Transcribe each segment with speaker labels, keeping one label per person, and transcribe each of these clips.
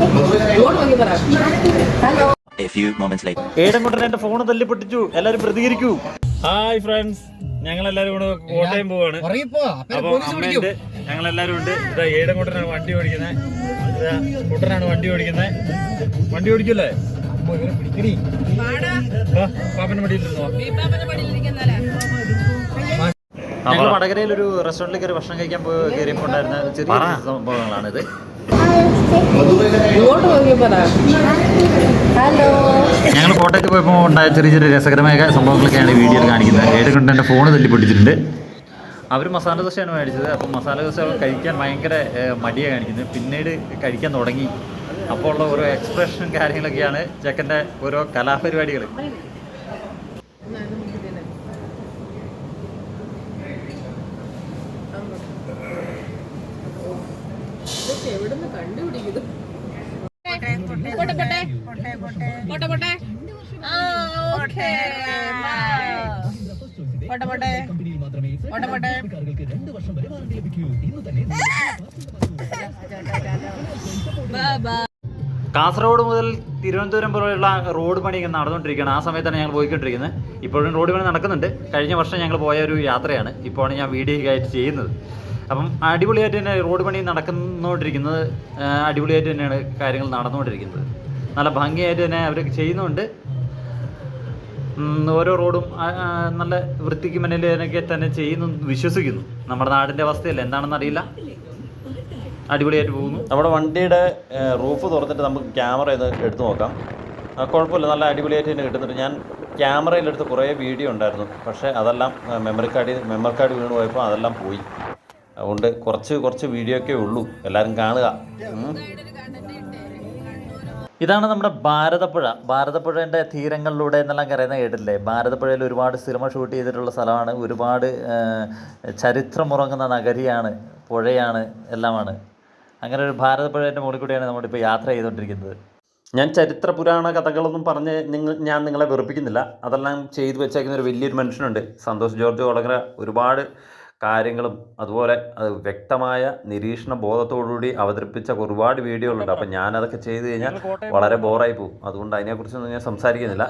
Speaker 1: A few moments later.
Speaker 2: ഏടംകൊണ്ടൻ എന്റെ phone തല്ലി പൊട്ടിച്ചു എല്ലാരും പ്രതികരിക്കൂ. ഹായ് ഫ്രണ്ട്സ് ഞങ്ങൾ എല്ലാരും കൂടെ കോട്ടയം പോവാണ്. അപ്പൊ അമ്മയുണ്ട് ഞങ്ങൾ എല്ലാരും ഉണ്ട്. ഇതാ ഏടംകുട്ടനാണ് വണ്ടി ഓടിക്കുന്നത് കുട്ടനാണ് വണ്ടി ഓടിക്കുന്നത് വണ്ടി ഓടിക്കല്ലേ? പാപ്പന്റെ മടിയിൽ ഇരുന്നോ. ഞങ്ങൾ വടകരയിൽ ഒരു റെസ്റ്റോറന്റിൽ കയറി ഭക്ഷണം കഴിക്കാൻ പോയി കയറിയപ്പോൾ ഉണ്ടായിരുന്ന ചെറിയ സംഭവങ്ങളാണിത്. ഞങ്ങൾ കോട്ടയത്ത് പോയപ്പോൾ ഉണ്ടായ ചെറിയ ചെറിയ രസകരമായ സംഭവങ്ങളൊക്കെയാണ് വീഡിയോയിൽ കാണിക്കുന്നത്. ഏഴ് കൊണ്ട് എന്റെ ഫോണ് തല്ലിപ്പൊട്ടിച്ചിട്ടുണ്ട്. അവർ മസാല ദോശയാണ് മേടിച്ചത്. അപ്പം മസാല ദോശ കഴിക്കാൻ ഭയങ്കര മടിയാണ് കാണിക്കുന്നത്. പിന്നീട് കഴിക്കാൻ തുടങ്ങി. അപ്പോൾ ഉള്ള ഓരോ എക്സ്പ്രഷനും കാര്യങ്ങളൊക്കെയാണ് ചെക്കന്റെ ഓരോ കലാപരിപാടികൾ
Speaker 3: എവിടുന്ന് കണ്ടുപിടിക്കുന്നു?
Speaker 2: കാസർഗോഡ് മുതൽ തിരുവനന്തപുരം പോലെയുള്ള റോഡ് പണി ഇങ്ങനെ നടന്നുകൊണ്ടിരിക്കുകയാണ്. ആ സമയത്താണ് ഞങ്ങൾ പോയിക്കൊണ്ടിരിക്കുന്നത്. ഇപ്പോഴും റോഡ് പണി നടക്കുന്നുണ്ട്. കഴിഞ്ഞ വർഷം ഞങ്ങൾ പോയ ഒരു യാത്രയാണ്. ഇപ്പോഴാണ് ഞാൻ വീഡിയോ ആയിട്ട് ചെയ്യുന്നത്. അപ്പം അടിപൊളിയായിട്ട് തന്നെ റോഡ് പണി നടക്കുന്നോണ്ടിരിക്കുന്നത് അടിപൊളിയായിട്ട് തന്നെയാണ് കാര്യങ്ങൾ നടന്നുകൊണ്ടിരിക്കുന്നത്. നല്ല ഭംഗിയായിട്ട് തന്നെ അവർ ചെയ്യുന്നുണ്ട്. ഓരോ റോഡും നല്ല വൃത്തിക്ക് മുന്നിലൊക്കെ തന്നെ ചെയ്യുന്നു വിശ്വസിക്കുന്നു. നമ്മുടെ നാടിന്റെ അവസ്ഥയല്ല? എന്താണെന്ന് അറിയില്ല. അടിപൊളിയായിട്ട് പോകുന്നു.
Speaker 4: നമ്മുടെ വണ്ടിയുടെ റൂഫ് തുറന്നിട്ട് നമുക്ക് ക്യാമറ ഒന്ന് എടുത്തു നോക്കാം. കുഴപ്പമില്ല. നല്ല അടിപൊളിയായിട്ട് തന്നെ കിട്ടുന്നുണ്ട്. ഞാൻ ക്യാമറയിലെടുത്ത് കുറേ വീഡിയോ ഉണ്ടായിരുന്നു. പക്ഷേ അതെല്ലാം മെമ്മറി കാർഡിൽ മെമ്മറി കാർഡ് വീണ് പോയപ്പോൾ അതെല്ലാം പോയി. അതുകൊണ്ട് കുറച്ച് കുറച്ച് വീഡിയോ ഒക്കെ ഉള്ളൂ. എല്ലാവരും കാണുക.
Speaker 2: ഇതാണ് നമ്മുടെ ഭാരതപ്പുഴ. ഭാരതപ്പുഴേന്റെ തീരങ്ങളിലൂടെ എന്നെല്ലാം കരയുന്ന കേട്ടില്ലേ ഭാരതപ്പുഴയിൽ ഒരുപാട് സിനിമ ഷൂട്ട് ചെയ്തിട്ടുള്ള സ്ഥലമാണ്. ഒരുപാട് ചരിത്രമുറങ്ങുന്ന നഗരിയാണ് പുഴയാണ് എല്ലാമാണ്. അങ്ങനെ ഒരു ഭാരതപ്പുഴേന്റെ മുകളിൽ കൂടിയാണ് നമ്മളിപ്പോൾ യാത്ര ചെയ്തുകൊണ്ടിരിക്കുന്നത്.
Speaker 4: ഞാൻ ചരിത്ര പുരാണ കഥകളൊന്നും പറഞ്ഞ് നിങ്ങൾ ഞാൻ നിങ്ങളെ വെറുപ്പിക്കുന്നില്ല. അതെല്ലാം ചെയ്തു വെച്ചേക്കുന്ന ഒരു വലിയൊരു മനുഷ്യനുണ്ട്. സന്തോഷ് ജോർജ് കൊളങ്ങര ഒരുപാട് കാര്യങ്ങളും അതുപോലെ അത് വ്യക്തമായ നിരീക്ഷണ ബോധത്തോടുകൂടി അവതരിപ്പിച്ച ഒരുപാട് വീഡിയോകളുണ്ട്. അപ്പം ഞാനതൊക്കെ ചെയ്തു കഴിഞ്ഞാൽ വളരെ ബോറായി പോകും. അതുകൊണ്ട് അതിനെക്കുറിച്ചൊന്നും ഞാൻ സംസാരിക്കുന്നില്ല.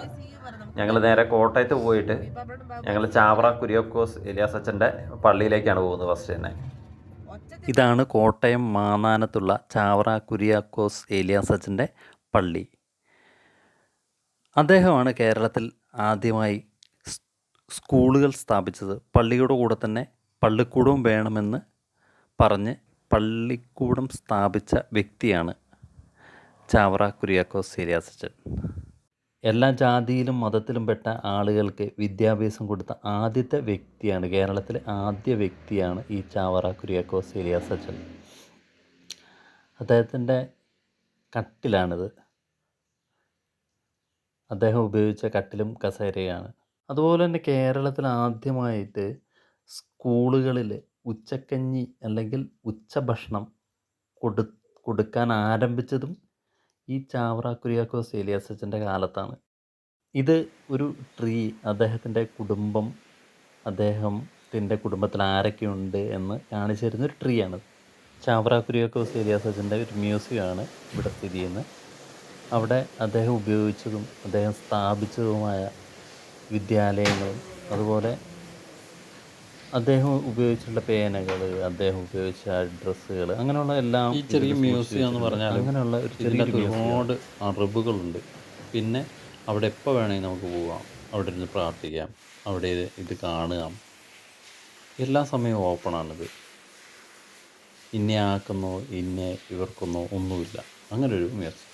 Speaker 4: ഞങ്ങൾ നേരെ കോട്ടയത്ത് പോയിട്ട് ഞങ്ങൾ ചാവറ കുര്യോക്കോസ് എലിയാസ് അച്ഛന്റെ പള്ളിയിലേക്കാണ് പോകുന്നത് ഫസ്റ്റ് തന്നെ.
Speaker 2: ഇതാണ് കോട്ടയം മാന്നാനത്തുള്ള ചാവറ കുര്യാക്കോസ് ഏലിയാസ് അച്ഛന്റെ പള്ളി. അദ്ദേഹമാണ് കേരളത്തിൽ ആദ്യമായി സ്കൂളുകൾ സ്ഥാപിച്ചത്. പള്ളിയുടെ കൂടെ തന്നെ പള്ളിക്കൂടവും വേണമെന്ന് പറഞ്ഞ് പള്ളിക്കൂടം സ്ഥാപിച്ച വ്യക്തിയാണ് ചാവറ കുര്യാക്കോസ് സീരിയാസച്ചൻ എല്ലാ ജാതിയിലും മതത്തിലും പെട്ട ആളുകൾക്ക് വിദ്യാഭ്യാസം കൊടുത്ത ആദ്യത്തെ വ്യക്തിയാണ് കേരളത്തിലെ ആദ്യ വ്യക്തിയാണ് ഈ ചാവറ കുര്യാക്കോസ് ഏലിയാസ് അച്ഛൻ അദ്ദേഹത്തിന്റെ കട്ടിലാണിത്. അദ്ദേഹം ഉപയോഗിച്ച കട്ടിലും കസേരയാണ്. അതുപോലെ തന്നെ കേരളത്തിൽ ആദ്യമായിട്ട് സ്കൂളുകളിൽ ഉച്ചക്കഞ്ഞി അല്ലെങ്കിൽ ഉച്ചഭക്ഷണം കൊടു കൊടുക്കാൻ ആരംഭിച്ചതും ഈ ചാവറ കുര്യാക്കോസ് ഏലിയാസ് അച്ഛന്റെ കാലത്താണ്. ഇത് ഒരു ട്രീ അദ്ദേഹത്തിന്റെ കുടുംബം അദ്ദേഹത്തിന്റെ കുടുംബത്തിൽ ആരൊക്കെയുണ്ട് എന്ന് കാണിച്ചു തരുന്ന ഒരു ട്രീ ആണ് ചാവറ കുര്യാക്കോസ് ഏലിയാസ് അച്ഛന്റെ ഒരു മ്യൂസിയമാണ് ഇവിടെ സ്ഥിതി ചെയ്യുന്നത്. അവിടെ അദ്ദേഹം ഉപയോഗിച്ചതും അദ്ദേഹം സ്ഥാപിച്ചതുമായ വിദ്യാലയങ്ങളും അതുപോലെ അദ്ദേഹം ഉപയോഗിച്ചിട്ടുള്ള പേനകൾ അദ്ദേഹം ഉപയോഗിച്ച ഡ്രസ്സുകൾ അങ്ങനെയുള്ള എല്ലാം
Speaker 4: ഈ ചെറിയ മ്യൂസിയം എന്ന് പറഞ്ഞാൽ
Speaker 2: അങ്ങനെയുള്ള ഒരു ചെറിയ
Speaker 4: ഒരുപാട് അറിവുകളുണ്ട് പിന്നെ അവിടെ എപ്പോൾ വേണമെങ്കിൽ നമുക്ക് പോവാം. അവിടെ ഇരുന്ന് പ്രാർത്ഥിക്കാം. അവിടെ ഇത് ഇത് കാണുക. എല്ലാ സമയവും ഓപ്പണാണിത് ഇന്നെ ആക്കുന്നോ ഇന്നെ ഇവർക്കൊന്നോ ഒന്നുമില്ല. അങ്ങനെ ഒരു മ്യൂസിയം.